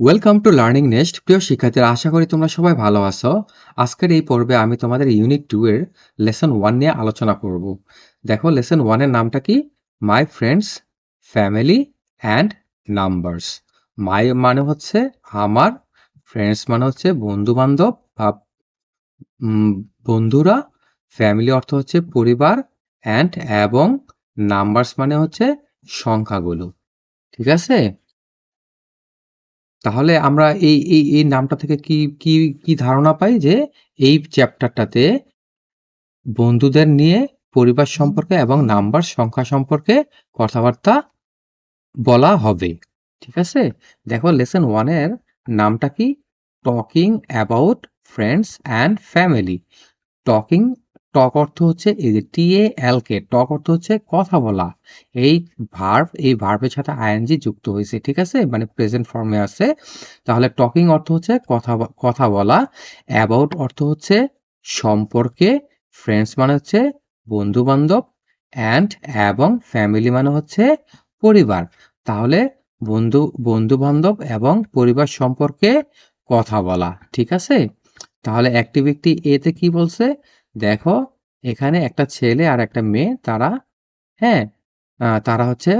Welcome to learning nest প্রিয় শিক্ষার্থীরা, আশা করি তোমরা সবাই ভালো আছো। আজকের এই পর্বে আমি তোমাদের ইউনিট টু এর লেসন ওয়ান নিয়ে আলোচনা করব। দেখো লেসন ওয়ানের নামটা কি? My friends family and numbers my মানে হচ্ছে আমার ফ্রেন্ডস মানে হচ্ছে বন্ধু বান্ধব বা বন্ধুরা। ফ্যামিলি অর্থ হচ্ছে পরিবার অ্যান্ড এবং নাম্বারস মানে হচ্ছে সংখ্যাগুলো। ঠিক আছে? তাহলে আমরা এই এই এই নামটা থেকে কি কি কি ধারণা পাই যে এই চ্যাপ্টারটাতে বন্ধুদের নিয়ে পরিবার সম্পর্কে এবং নাম্বার সংখ্যা সম্পর্কে কথাবার্তা বলা হবে। ঠিক আছে? দেখো লেসন ওয়ানের নামটা কি? Talking about friends and family talking talk অর্থ হচ্ছে এই যে টি এ এল কে, টক অর্থ হচ্ছে কথা বলা। এই ভার্ব এই ভার্বের সাথে আইএনজি যুক্ত হয়েছে, ঠিক আছে? মানে প্রেজেন্ট ফর্মে আছে। তাহলে টকিং অর্থ হচ্ছে কথা কথা বলা। অ্যাবাউট অর্থ হচ্ছে সম্পর্কে ফ্রেন্ডস মানে হচ্ছে বন্ধু বান্ধব অ্যান্ড এবং ফ্যামিলি মানে হচ্ছে পরিবার। তাহলে বন্ধু বন্ধু বান্ধব এবং পরিবার সম্পর্কে কথা বলা, ঠিক আছে? তাহলে অ্যাক্টিভিটি এতে কি বলছে? দেখো, এখানে একটা ছেলে আর একটা মেয়ে, তারা হ্যাঁ তারা হচ্ছে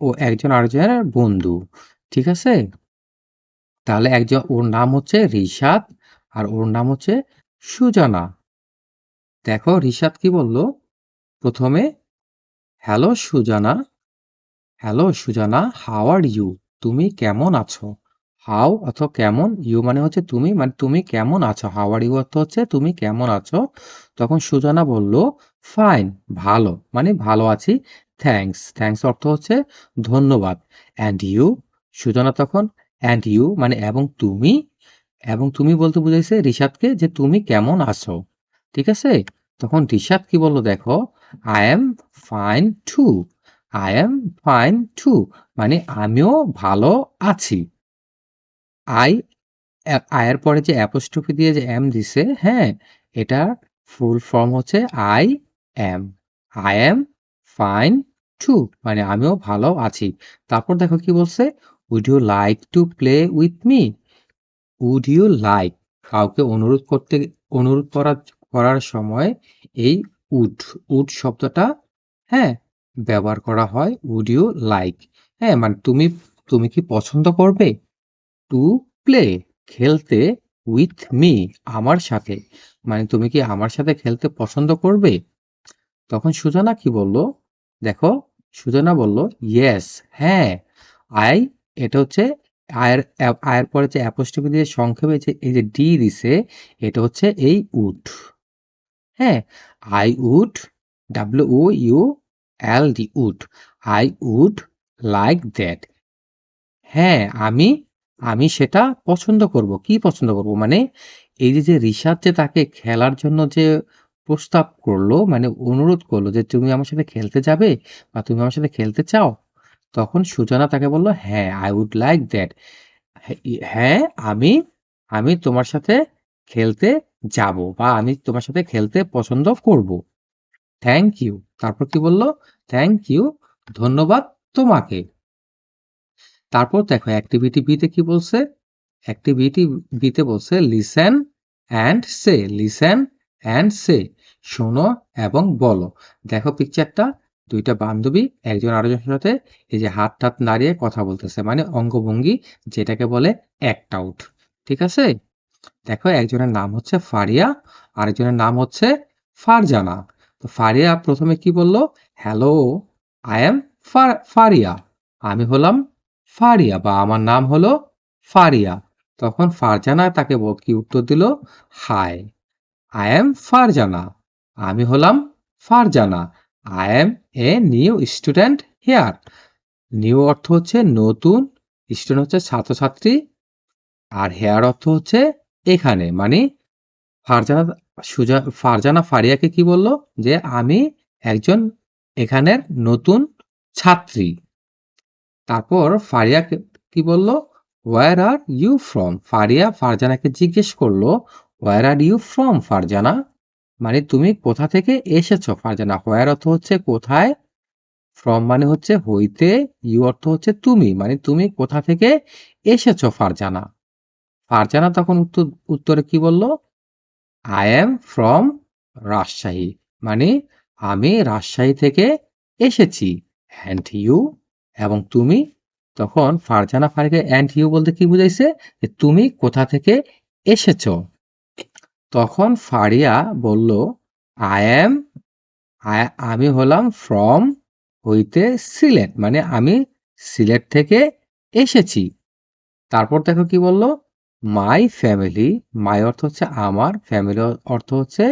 ও একজন আরেকজনের বন্ধু, ঠিক আছে? তাহলে একজন, ওর নাম হচ্ছে রিশাদ আর ওর নাম হচ্ছে সুজানা। দেখো, রিশাদ কি বলল? প্রথমে, hello Suzana hello Suzana, how are you? তুমি কেমন আছো? হাউ অথবা কেমন? ইউ মানে হচ্ছে তুমি মানে তুমি কেমন আছো? হাউ আর ইউ অর্থ হচ্ছে তুমি কেমন আছো? তখন সুজানা বলল, ফাইন, ভালো মানে ভালো আছি, থ্যাঙ্কস থ্যাঙ্কস অর্থ হচ্ছে ধন্যবাদ। And you? সুজানা তখন, অ্যান্ড ইউ মানে এবং তুমি? এবং তুমি বলতে বুঝাইছে ঋষাদকে যে তুমি কেমন আছো। ঠিক আছে? তখন ঋষাদ কি বলল, দেখো I am fine too I am fine too মানে আমিও ভালো আছি। আই আয়ের পরে যে অ্যাপোস্ট্রফি দিয়ে যে এম দিছে হ্যাঁ এটা ফুল ফর্ম হচ্ছে I am I am fine too মানে আমিও ভালো আছি। তারপর দেখো কি বলছে would you like to play with me would you like কাউকে অনুরোধ করতে, অনুরোধ করার করার সময় এই উড উড শব্দটা হ্যাঁ ব্যবহার করা হয় উড ইউ লাইক হ্যাঁ মানে তুমি তুমি কি পছন্দ করবে? টু প্লে খেলতে উইথ মি আমার সাথে। মানে তুমি কি আমার সাথে খেলতে পছন্দ করবে? তখন সুজানা কি বলল? দেখো, সুজানা বলল ইয়েস হ্যাঁ। আই এটা হচ্ছে আয়ের আয়ের পরে যে অ্যাপোস্ট্রফি দিয়ে সংক্ষেপে যে এই যে ডি দিছে, এটা হচ্ছে এই উড হ্যাঁ I would W O U L D would I would like that হ্যাঁ আমি আমি সেটা পছন্দ করব। কি পছন্দ করব? মানে এই যে যে যে তাকে খেলার জন্য যে প্রস্তাব করল মানে অনুরোধ করল যে তুমি আমার সাথে খেলতে যাবে বা তুমি আমার সাথে খেলতে চাও, তখন সুজানা তাকে বলল হ্যাঁ আই উড লাইক দ্যাট হ্যাঁ আমি আমি তোমার সাথে খেলতে যাব বা আমি তোমার সাথে খেলতে পছন্দ করব। থ্যাংক ইউ তারপর কি বলল? থ্যাংক ইউ ধন্যবাদ তোমাকে। তারপর দেখো অ্যাক্টিভিটি বিতে কি বলছে? অ্যাক্টিভিটি বিতে বলছে listen and say listen and say শোনো এবং বলো। দেখো পিকচারটা দুইটা বান্ধবী, একজন আরেকজনের সাথে এই যে হাত টাত নাড়িয়ে কথা বলতেছে মানে অঙ্গভঙ্গি যেটাকে বলে অ্যাক্ট আউট ঠিক আছে? দেখো একজনের নাম হচ্ছে ফারিয়া, আরেকজনের নাম হচ্ছে ফারজানা। তো ফারিয়া প্রথমে কি বলল? হ্যালো আই এম ফারিয়া, আমি হলাম ফারিয়া বা আমার নাম হলো ফারিয়া। তখন ফারজানা তাকে কি উত্তর দিল? Hi I am Farzana. আমি হলাম Farzana. I am a new student here new অর্থ হচ্ছে নতুন স্টুডেন্ট হচ্ছে ছাত্রছাত্রী। আর হেয়ার অর্থ হচ্ছে এখানে। মানে ফারজানা, সুজা, ফারজানা ফারিয়াকে কি বলল? যে আমি একজন এখানের নতুন ছাত্রী। তারপর ফারিয়া কে- বলল? Where are you from Faria ফারজানাকে জিজ্ঞেস করল where are you from Farzana? মানে তুমি কোথা থেকে এসেছ, ফারজানা? হোয়ার অর্থ হচ্ছে কোথায়? ফ্রম মানে হচ্ছে হইতে ইউ অর্থ হচ্ছে তুমি। মানে তুমি কোথা থেকে এসেছ, ফারজানা? ফারজানা তখন উত্তর, উত্তরে কি বলল? আই এম ফ্রম রাজশাহী মানে আমি রাজশাহী থেকে এসেছি। অ্যান্ড ইউ এবং তুমি তখন ফারজানা ফারিকে অ্যান্ড ইউ বলতে কি বুঝাইছে? যে তুমি কোথা থেকে এসেছ? তখন ফারিয়া বলল আই এম আমি হলাম ফ্রম হইতে সিলেট মানে আমি সিলেট থেকে এসেছি। তারপর দেখো কি বলল মাই ফ্যামিলি মাই অর্থ হচ্ছে আমার ফ্যামিলি অর্থ হচ্ছে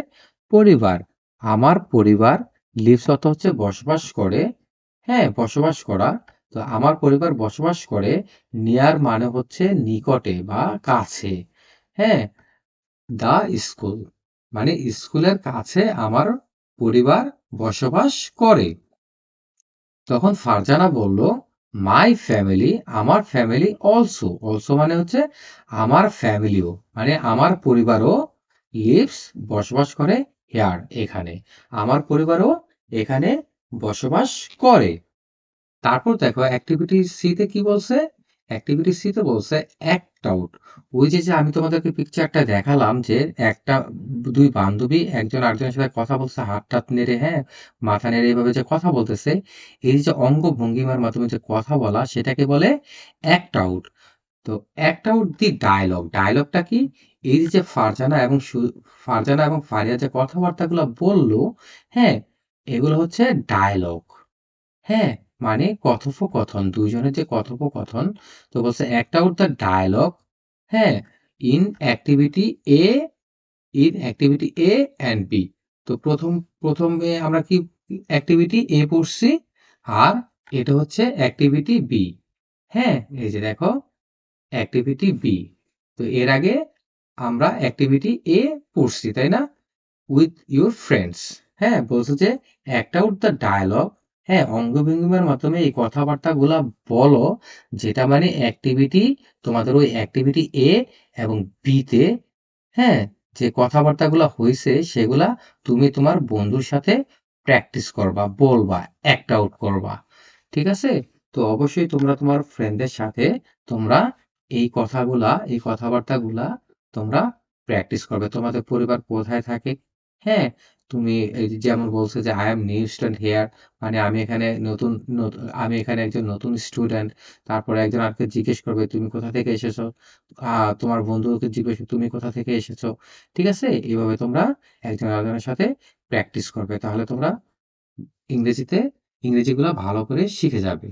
পরিবার। আমার পরিবার লিভস অর্থ হচ্ছে বসবাস করে হ্যাঁ বসবাস করা। তো আমার পরিবার বসবাস করে নিয়ার মানে হচ্ছে নিকটে বা কাছে। হ্যাঁ দা স্কুল মানে স্কুলের কাছে আমার পরিবার বসবাস করে। তখন ফারজানা বলল মাই ফ্যামিলি আমার ফ্যামিলি অলসো অলসো মানে হচ্ছে আমার ফ্যামিলিও মানে আমার পরিবারও লিভস বসবাস করে হেয়ার এখানে। আমার পরিবারও এখানে বসবাস করে। তারপর দেখো অ্যাক্টিভিটি সিতে কি বলছে? অ্যাক্টিভিটি সিতে বলছে অ্যাক্ট আউট ওই যে যে আমি তোমাদেরকে পিকচারটা দেখালাম যে একটা দুই বান্ধবী একজন আরেকজনের সাথে কথা বলছে, হাত টাত নেড়ে হ্যাঁ মাথা নেড়ে এভাবে যে কথা বলতেছে, এই যে অঙ্গ ভঙ্গিমার মাধ্যমে যে কথা বলা সেটাকে বলে অ্যাক্ট আউট তো অ্যাক্ট আউট দি ডায়লগ ডায়লগটা কি? এই যে ফারজানা এবং ফারজানা এবং ফারিয়া যে কথাবার্তাগুলো বলল হ্যাঁ এগুলো হচ্ছে ডায়লগ হ্যাঁ মানে কথোপকথন, দুইজনের যে কথোপকথন, তো বলছে একটা আউট দ্য ডায়লগ হ্যাঁ in activity A in activity A and B তো প্রথম, প্রথমে আমরা কি অ্যাক্টিভিটি এ পড়ছি, আর এটা হচ্ছে অ্যাক্টিভিটি বি হ্যাঁ এই যে দেখো অ্যাক্টিভিটি বি তো এর আগে আমরা অ্যাক্টিভিটি এ পড়ছি, তাই না উইথ ইউর ফ্রেন্ডস হ্যাঁ বলছে যে অ্যাক্ট আউট দ্য ডায়লগ হ্যাঁ অঙ্গভঙ্গিমার মাধ্যমে এই কথাবার্তাগুলা বলো, যেটা মানে অ্যাক্টিভিটি তোমাদের ওই অ্যাক্টিভিটি এ এবং বিতে হ্যাঁ যে কথাবার্তাগুলো হয়েছে সেগুলা তুমি তোমার বন্ধুর সাথে প্র্যাকটিস করবা, বলবা অ্যাক্ট আউট করবা। ঠিক আছে? তো অবশ্যই তোমরা তোমার ফ্রেন্ডদের সাথে তোমরা এই কথাগুলা, এই কথাবার্তাগুলা তোমরা প্র্যাকটিস করবে। তোমাদের পরিবার কোথায় থাকে হ্যাঁ তুমি এই যেমন বলছো যে I am new student here মানে আমি এখানে নতুন, নত- আমি এখানে একজন নতুন স্টুডেন্ট তারপরে একজন আরেককে জিজ্ঞেস করবে, তুমি কোথা থেকে এসেছ? আহ তোমার বন্ধুকে জিজ্ঞেস তুমি কোথা থেকে এসেছ? ঠিক আছে? এইভাবে তোমরা একজন আরেকজনের সাথে প্র্যাকটিস করবে, তাহলে তোমরা ইংরেজিতে, ইংরেজিগুলো ভালো করে শিখে যাবে।